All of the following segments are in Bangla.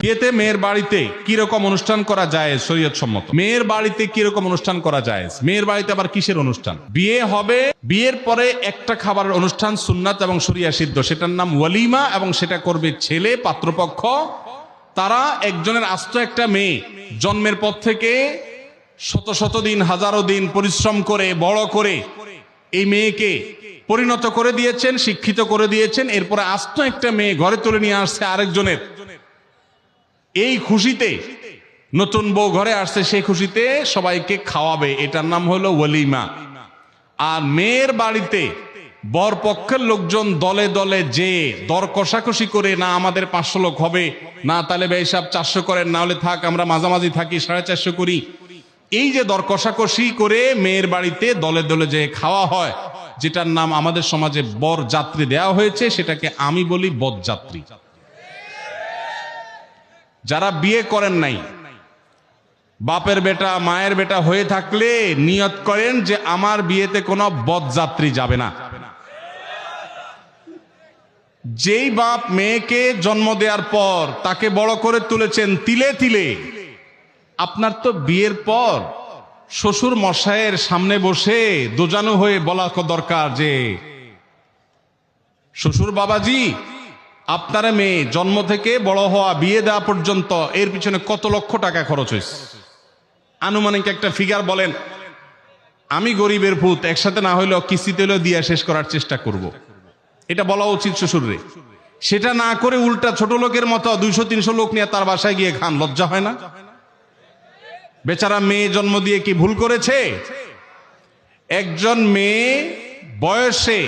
বিয়েতে মেয়ের বাড়িতে কীরকম অনুষ্ঠান করা যায় শরীয়ত সম্মত? মেয়ের বাড়িতে কীরকম অনুষ্ঠান করা যায়? মেয়ের বাড়িতে আবার কিসের অনুষ্ঠান? বিয়ে হবে, বিয়ের পরে একটা খাবারের অনুষ্ঠান সুন্নাত এবং শরিয়া সিদ্ধ। সেটার নাম ওয়ালিমা এবং সেটা করবে ছেলে, পাত্রপক্ষ। তারা একজনের আস্ত একটা মেয়ে, জন্মের পর থেকে শত শত দিন, হাজারো দিন পরিশ্রম করে, বড় করে এই মেয়েকে পরিণত করে দিয়েছেন, শিক্ষিত করে দিয়েছেন। এরপরে আস্ত একটা মেয়ে ঘরে তুলে নিয়ে আসছে আরেকজনের। এই খুশিতে নতুন বউ ঘরে আসছে, সেই খুশিতে সবাইকে খাওয়াবে। এটার নাম হলো ওয়ালিমা আর মেয়ের বাড়িতে বর পক্ষের লোকজন দলে দলে যে দর কষাকষি করে, না, আমাদের পাঁচশো লোক হবে, না, তাহলে সাহেব চারশো করেন, না হলে থাক, আমরা মাঝামাঝি থাকি, সাড়ে চারশো করি। এই যে দর কষাকষি করে মেয়ের বাড়িতে দলে দলে যে খাওয়া হয়, যেটার নাম আমাদের সমাজে বর যাত্রী দেওয়া হয়েছে, সেটাকে আমি বলি বদযাত্রী। যারা বিয়ে করেন নাই, বাপের বেটা, মায়ের বেটা হয়ে থাকলে নিয়ত করেন যে আমার বিয়েতে কোনো বদযাত্রী যাবে না। যেই বাপ মেয়েকে জন্ম দেওয়ার পর তাকে বড় করে তুলেছেন তিলে তিলে, আপনার তো বিয়ের পর শ্বশুর মশাইয়ের সামনে বসে দোজানো হয়ে বলা দরকার যে, শ্বশুর বাবাজি আপনার মেয়ে জন্ম থেকে বড় হওয়া, বিয়ে দেওয়া পর্যন্ত এর পিছনে কত লক্ষ টাকা খরচ হয়েছে? আনুমানিক একটা ফিগার বলেন, আমি গরিবের ভূত, একসাথে না হইলেও কিস্তিতে হলেও দিয়া শেষ করার চেষ্টা করব। এটা বলা উচিত শ্বশুররে। সেটা না করে উল্টা ছোট লোকের মতো দুইশো, তিনশো লোক নিয়ে তার বাসায় গিয়ে খান, লজ্জা হয় না? বেচারা মেয়ে জন্ম দিয়ে কি ভুল করেছে? একজন মেয়ে বয়সে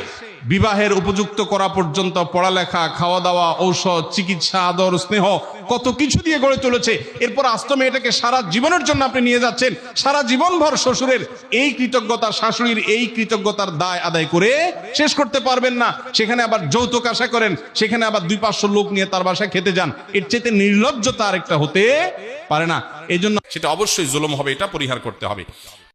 বিবাহের উপযুক্ত করা পর্যন্ত পড়ালেখা খাওয়া দাওয়া ঔষধ, চিকিৎসা, আদর, স্নেহ, কত কিছু দিয়ে গড়ে চলেছে এরপর আস্ত মেয়েটাকে সারা জীবনের জন্য আপনি নিয়ে যাচ্ছেন। সারা জীবন ভর শ্বশুরের এই কৃতজ্ঞতা, শাশুড়ির এই কৃতজ্ঞতার দায় আদায় করে শেষ করতে পারবেন না। সেখানে আবার যৌতুক আশা করেন, সেখানে আবার দুই পাঁচশো লোক নিয়ে তার বাসায় খেতে যান। এর চেয়ে নির্লজ্জতা আরেকটা হতে পারে না। এই সেটা অবশ্যই জুলুম হবে, এটা পরিহার করতে হবে।